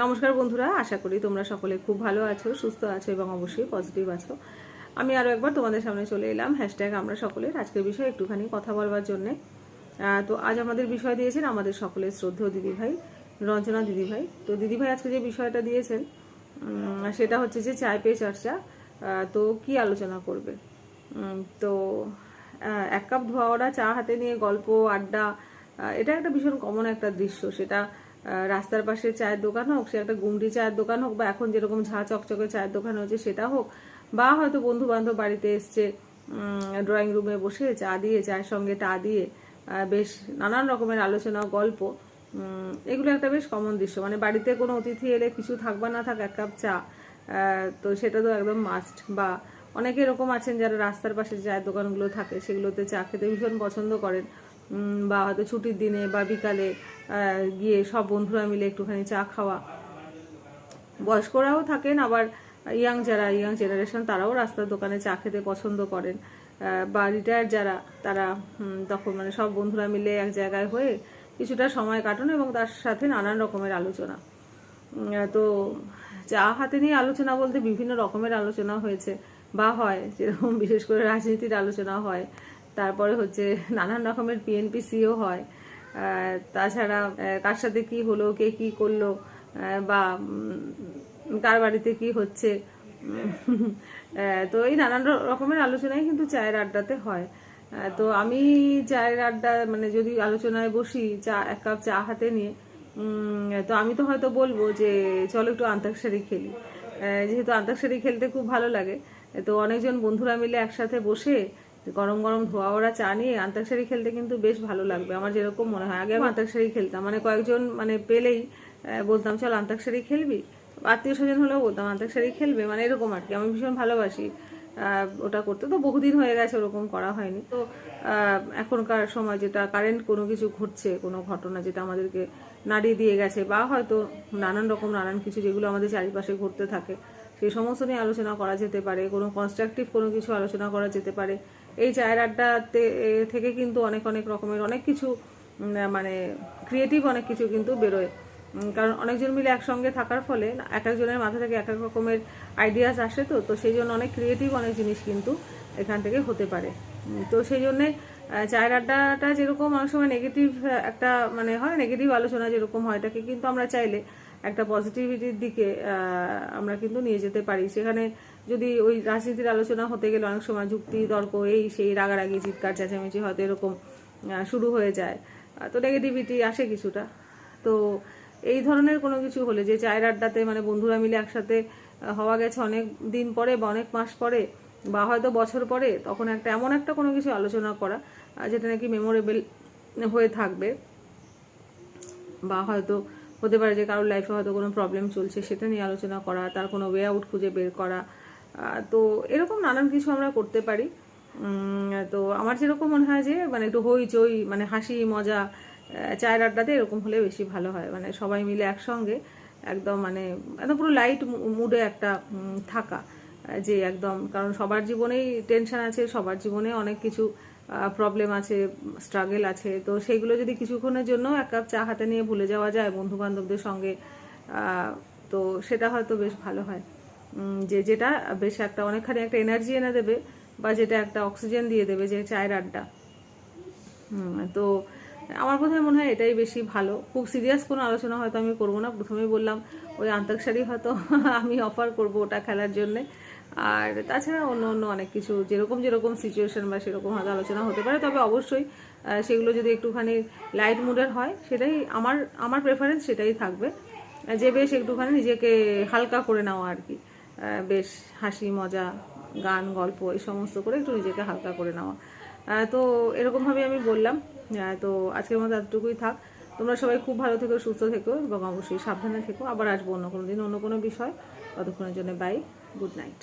নমস্কার বন্ধুরা, আশা করি তোমরা সকলে খুব ভালো আছো, সুস্থ আছো এবং অবশ্যই পজিটিভ আছো। আমি আরও একবার তোমাদের সামনে চলে এলাম হ্যাশট্যাগ আমরা সকলের আজকের বিষয়ে একটুখানি কথা বলবার জন্যে। তো আজ আমাদের বিষয় দিয়েছেন আমাদের সকলের শ্রদ্ধেয় দিদিভাই, রঞ্জনা দিদিভাই। তো দিদিভাই আজকে যে বিষয়টা দিয়েছেন সেটা হচ্ছে যে চায় পেয়ে চর্চা। তো কি আলোচনা করবে? তো এক কাপ ধোয়া ওরা চা হাতে নিয়ে গল্প, আড্ডা এটা একটা ভীষণ কমন একটা দৃশ্য। সেটা রাস্তার পাশে চায়ের দোকান হোক, সে একটা গুমটি চায়ের দোকান হোক, বা এখন যেরকম ঝা চকচকে চায়ের দোকান হচ্ছে সেটা হোক, বা হয়তো বন্ধু বান্ধব বাড়িতে এসছে ড্রয়িং রুমে বসে চা দিয়ে, চায়ের সঙ্গে টা দিয়ে বেশ নানান রকমের আলোচনা, গল্প এগুলো একটা বেশ কমন দৃশ্য। মানে বাড়িতে কোনো অতিথি এলে কিছু থাক বা না থাক, এক কাপ চা তো সেটা তো একদম মাস্ট বা অনেকে এরকম আছেন যারা রাস্তার পাশে চায়ের দোকানগুলো থাকে, সেগুলোতে চা খেতে ভীষণ পছন্দ করেন। বা হয়তো ছুটির দিনে বা বিকালে গিয়ে সব বন্ধুরা মিলে একটুখানি চা খাওয়া। বয়স্করাও থাকেন, আবার ইয়াং যারা, ইয়াং জেনারেশন তারাও রাস্তার দোকানে চা খেতে পছন্দ করেন। বা রিটায়ার যারা, তারা তখন মানে সব বন্ধুরা মিলে এক জায়গায় হয়ে কিছুটা সময় কাটানো এবং তার সাথে নানান রকমের আলোচনা। তো চা হাতে নিয়ে আলোচনা বলতে বিভিন্ন রকমের আলোচনা হয়েছে বা হয়, যেরকম বিশেষ করে রাজনীতির আলোচনা হয়। তারপরে হচ্ছে নানান রকমের পিএনপিসিও হয়। তাছাড়া কার সাথে কি হলো, কে কি করল বা কার বাড়িতে কি হচ্ছে তো এই নানান রকমের আলোচনাই কিন্তু চায়ের আড্ডাতে হয়। তো আমি চায়ের আড্ডা মানে যদি আলোচনায় বসি, চা, এক কাপ চা হাতে নিয়ে তো আমি তো হয়তো বলব যে, চলো একটু আন্তাক্ষরী খেলি। যেহেতু আন্তাক্ষরী খেলতে খুব ভালো লাগে, তো অনেকজন বন্ধুরা মিলে একসাথে বসে গরম গরম ধোয়া, ওরা চা নিয়ে আন্তাক্ষরী খেলতে কিন্তু বেশ ভালো লাগবে। আমার যেরকম মনে হয়। আগে আন্তাক্ষরী খেলতাম। মানে কয়েকজন মানে পেলেই বলতাম, চল আন্তাক্ষরী খেলবি। আত্মীয় স্বজন হলেও বলতাম, আন্তাক্ষরী খেলবে। মানে এরকম আর কি। আমি ভীষণ ভালোবাসি ওটা করতে। তো বহুদিন হয়ে গেছে ওরকম করা হয়নি। তো এখনকার সময় যেটা কারেন্ট কোনো কিছু ঘটছে, কোনো ঘটনা যেটা আমাদেরকে নাড়িয়ে দিয়ে গেছে, বা হয়তো নানান রকম, নানান কিছু যেগুলো আমাদের চারিপাশে ঘটতে থাকে, সেই সমস্ত নিয়ে আলোচনা করা যেতে পারে। কোনো কনস্ট্রাকটিভ কোনো কিছু আলোচনা করা যেতে পারে। এই চায়ের আড্ডাতে থেকে কিন্তু অনেক অনেক রকমের অনেক কিছু মানে ক্রিয়েটিভ অনেক কিছু কিন্তু বেরোয়। কারণ অনেকজন মিলে একসঙ্গে থাকার ফলে এক একজনের মাথা থেকে এক এক রকমের আইডিয়াস আসে তো তো সেই জন্য অনেক ক্রিয়েটিভ অনেক জিনিস কিন্তু এখান থেকে হতে পারে। তো সেই জন্যে চায়ের আড্ডাটা যেরকম অনেক সময় নেগেটিভ একটা মানে হয় নেগেটিভ আলোচনা যেরকম হয়, এটাকে কিন্তু আমরা চাইলে একটা পজিটিভিটির দিকে আমরা কিন্তু নিয়ে যেতে পারি। সেখানে যদি ওই রাজনীতির আলোচনা হতে গেলে অনেক সময় যুক্তি তর্ক, এই সেই রাগারাগি, চিৎকার, চেঁচামেচি হয়তো এরকম শুরু হয়ে যায়। তো নেগেটিভিটি আসে কিছুটা। তো এই ধরনের কোনো কিছু হলে যে চায়ের আড্ডাতে মানে বন্ধুরা মিলে একসাথে হওয়া গেছে অনেক দিন পরে বা অনেক মাস পরে বা হয়তো বছর পরে, তখন একটা এমন একটা কোনো কিছু আলোচনা করা যেটা নাকি মেমোরেবল হয়ে থাকবে। বা হয়তো হতে পারে যে কারোর লাইফে হয়তো কোনো প্রবলেম চলছে, সেটা নিয়ে আলোচনা করা, তার কোনো ওয়ে আউট খুঁজে বের করা তো এরকম নানান কিছু আমরা করতে পারি। তো আমার যেরকম মনে হয় যে মানে একটু হইচই মানে হাসি, মজা চায়ের আড্ডাতে এরকম হলে বেশি ভালো হয়। মানে সবাই মিলে একসঙ্গে একদম মানে একদম পুরো লাইট মুডে একটা থাকা যে একদম, কারণ সবার জীবনেই টেনশন আছে, সবার জীবনে অনেক কিছু প্রবলেম আছে স্ট্রাগল আছে। তো সেইগুলো যদি কিছুক্ষণের জন্য এক কাপ চা হাতে নিয়ে ভুলে যাওয়া যায় বন্ধু বান্ধবদের সঙ্গে তো সেটা হয়তো বেশ ভালো হয়। যে যেটা বেশ একটা অনেকখানি একটা এনার্জি এনে দেবে বা যেটা একটা অক্সিজেন দিয়ে দেবে যে চায়ের আড্ডা তো আমার বোধহয় মনে হয় এটাই বেশি ভালো। খুব সিরিয়াস কোনো আলোচনা হয়তো আমি করব না। প্রথমেই বললাম, ওই আন্তাক্ষরী হয়তো আমি অফার করব ওটা খেলার জন্যে। আর তাছাড়া অন্য অন্য অনেক কিছু, যেরকম যেরকম সিচুয়েশন বা সেরকম হয়তো আলোচনা হতে পারে। তবে অবশ্যই সেগুলো যদি একটুখানি লাইট মুডের হয়, সেটাই আমার আমার প্রেফারেন্স সেটাই থাকবে। যে বেশ একটুখানি নিজেকে হালকা করে নেওয়া আর কি। বেশ হাসি, মজা, গান, গল্প, এই সমস্ত করে একটু নিজেকে হালকা করে নেওয়া। তো এরকমভাবে আমি বললাম তো আজকের মতো এতটুকুই থাক। তোমরা সবাই খুব ভালো থেকো, সুস্থ থেকো এবং অবশ্যই সাবধানে থেকো। আবার আসব অন্য কোনো দিন, অন্য কোনো বিষয়। ততক্ষণের জন্য বাই গুড নাইট